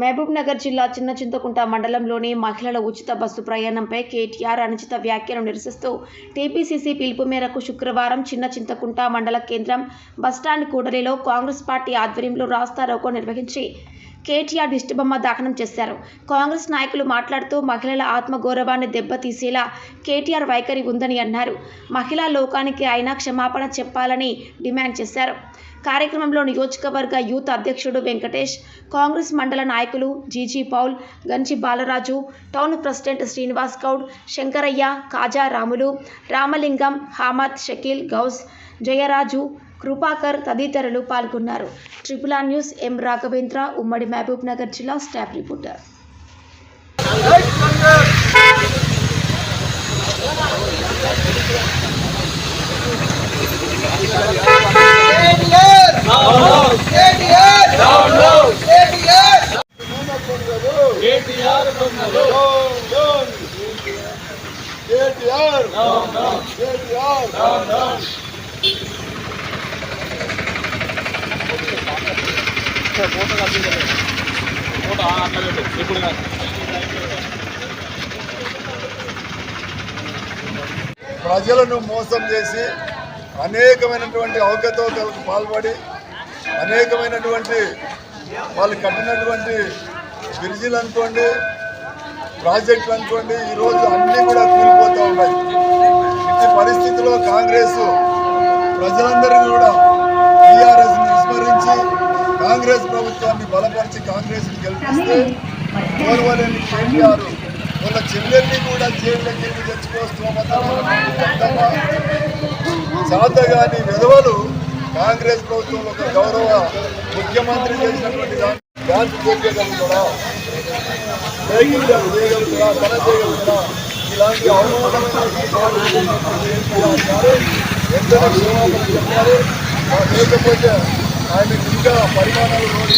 మహబూబ్నగర్ జిల్లా చిన్న చింతకుంట మండలంలోని మహిళల ఉచిత బస్సు ప్రయాణంపై కేటీఆర్ అనుచిత వ్యాఖ్యలు నిరసిస్తూ టీపీసీసీ పిలుపు మేరకు శుక్రవారం చిన్న చింతకుంట మండల కేంద్రం బస్టాండ్ కూడలిలో కాంగ్రెస్ పార్టీ ఆధ్వర్యంలో రాస్తారోకో నిర్వహించి కేటీఆర్ దిష్టిబొమ్మ దాఖనం చేశారు. కాంగ్రెస్ నాయకులు మాట్లాడుతూ మహిళల ఆత్మగౌరవాన్ని దెబ్బతీసేలా కేటీఆర్ వైఖరి ఉందని అన్నారు. మహిళా లోకానికి ఆయన క్షమాపణ చెప్పాలని డిమాండ్ చేశారు. కార్యక్రమంలో నియోజకవర్గ యూత్ అధ్యక్షుడు వెంకటేష్ కాంగ్రెస్ మండల నాయకులు G G Paul Ganchi Balaraju town president Srinivas Goud Shankaraiah Kaja Ramulu Ramalingam Hamad Shakeel Gous Jayaraju Kripakar తదితరులు పాల్గొన్నారు. Triple R news M Raghavendra ఉమ్మడి మహబూబ్ నగర్ జిల్లా staff reporter. KTR KTR KTR photo అట్లా ఇప్పుడు కాదు ప్రజలను మోసం చేసి అనేకమైనటువంటి అవకతవకలకు పాల్పడి అనేకమైనటువంటి వాళ్ళు కట్టినటువంటి బ్రిడ్జిలు అనుకోండి ప్రాజెక్టులు అనుకోండి ఈరోజు అన్నీ కూడా కూలిపోతూ ఉన్నాయి. ఇట్టి పరిస్థితిలో కాంగ్రెస్ ప్రజలందరినీ కూడా టీఆర్ఎస్ విస్మరించి కాంగ్రెస్ ప్రభుత్వాన్ని బలపరిచి కాంగ్రెస్ గెలిపిస్తే ఓర్వలేని కేటీఆర్ వాళ్ళ చెల్లెల్ని కూడా జైల్లోకి వెళ్ళి తెచ్చుకోవస్తామా చాతగాని విధవలు కాంగ్రెస్ ప్రభుత్వంలో ఒక గౌరవ ముఖ్యమంత్రి చేసినటువంటి దాన్ని చేయగలుగుతారా చేయగలుగుతారా తన చేయగలుగుతారా ఇలాంటి అవమానమైన ఎంతో క్షమాపణ చెప్పాలి? లేకపోతే ఆయన ఇంకా పరిమాణాలు రోజు